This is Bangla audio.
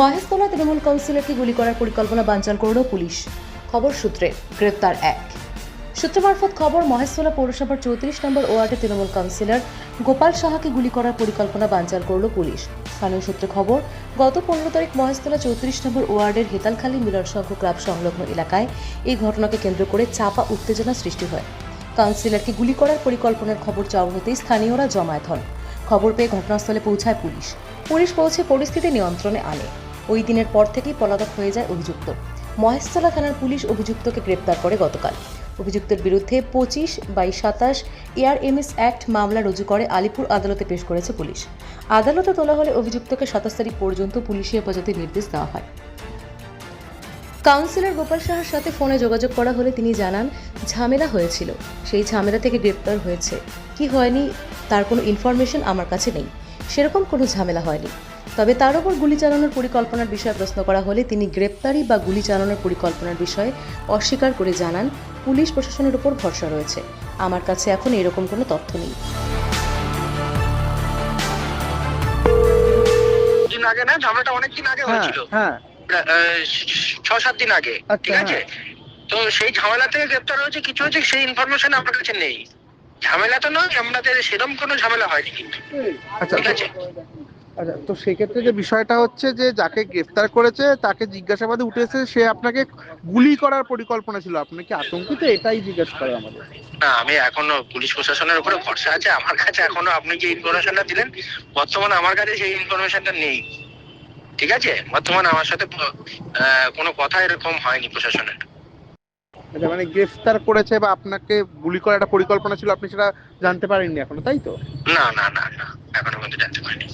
মহেশতলা তৃণমূল কাউন্সিলরকে গুলি করার পরিকল্পনা বানচাল করল পুলিশ। খবর সূত্রে, গ্রেপ্তার এক। সূত্র মারফত খবর মহেশতলা পৌরসভার চৌত্রিশ নম্বর ওয়ার্ডে তৃণমূল কাউন্সিলর গোপাল সাহাকে গুলি করার পরিকল্পনা বানচাল করল পুলিশ। স্থানীয় সূত্রে খবর, গত পনেরো তারিখ মহেশতলা চৌত্রিশ নম্বর ওয়ার্ডের হেতালখালী মিলন সংঘ ক্লাব সংলগ্ন এলাকায় এই ঘটনাকে কেন্দ্র করে চাপা উত্তেজনা সৃষ্টি হয়। কাউন্সিলরকে গুলি করার পরিকল্পনার খবর চাওয়া হতেই স্থানীয়রা জমায়েত হন। খবর পেয়ে ঘটনাস্থলে পৌঁছায় পুলিশ। পুলিশ পৌঁছে পরিস্থিতি নিয়ন্ত্রণে আনে। ওই দিনের পর থেকেই পলাতক হয়ে যায় অভিযুক্ত। মহেশতলা থানার পুলিশ অভিযুক্তকে গ্রেপ্তার করে গতকাল। অভিযুক্তের বিরুদ্ধে পঁচিশ বাই সাতাশ এআরএমএস অ্যাক্ট মামলা রুজু করে আলিপুর আদালতে পেশ করেছে পুলিশ। আদালতে তোলা হলে অভিযুক্তকে সাতাশ তারিখ পর্যন্ত পুলিশি হেফাজতের নির্দেশ দেওয়া হয়। কাউন্সিলর গোপাল সাহার সাথে ফোনে যোগাযোগ করা হলে তিনি জানান, ঝামেলা হয়েছিল। সেই ঝামেলা থেকে গ্রেপ্তার হয়েছে। কি হয়নি তার কোনো ইনফরমেশন আমার কাছে নেই। সেরকম কোনো ঝামেলা হয়নি। তবে তার উপর গুলি চালানোর পরিকল্পনার বিষয়ে প্রশ্ন করা হলে তিনি গ্রেপ্তারি বা গুলি চালানোর পরিকল্পনার বিষয়ে অস্বীকার করে জানান পুলিশ প্রশাসনের উপর ভরসা রয়েছে। আমার কাছে এখন এরকম কোনো তথ্য নেই। দিন আগে না? ঝামেলাটা অনেক দিন আগে হ্যাঁ হয়েছিল। হ্যাঁ। আহ, ছ সাত দিন আগে। আচ্ছা, ঠিক আছে? তো সেই ঝামেলা থেকে গ্রেপ্তার হয়েছে কিছু হয়েছে সেই ইনফরমেশন আমার কাছে নেই। ঝামেলা তো নয় আমাদের সেরকম কোনো ঝামেলা হয়নি কিন্তু। আচ্ছা ঠিক আছে? আচ্ছা তো সেক্ষেত্রে যে বিষয়টা হচ্ছে যে যাকে গ্রেফতার করেছে তাকে জিজ্ঞাসাবাদে উঠেছে সে আপনাকে গুলি করার পরিকল্পনা ছিল। আপনি কি আতঙ্কিত? এটাই জিজ্ঞেস করে আমাদের। না আমি এখনও পুলিশ প্রশাসনের উপরে ভরসা আছে। আমার কাছে এখনও আপনি যে ইনফরমেশনটা দিলেন বর্তমানে আমার কাছে সেই ইনফরমেশনটা নেই। ঠিক আছে? বর্তমানে আমার সাথে কোনো কথা এরকম হয়নি প্রশাসনের। আচ্ছা মানে গ্রেফতার করেছে বা আপনাকে গুলি করার একটা পরিকল্পনা ছিল, আপনি সেটা জানতে পারেননি এখনও, তাই তো? না না না না, এখনও পর্যন্ত জানতে পারিনি।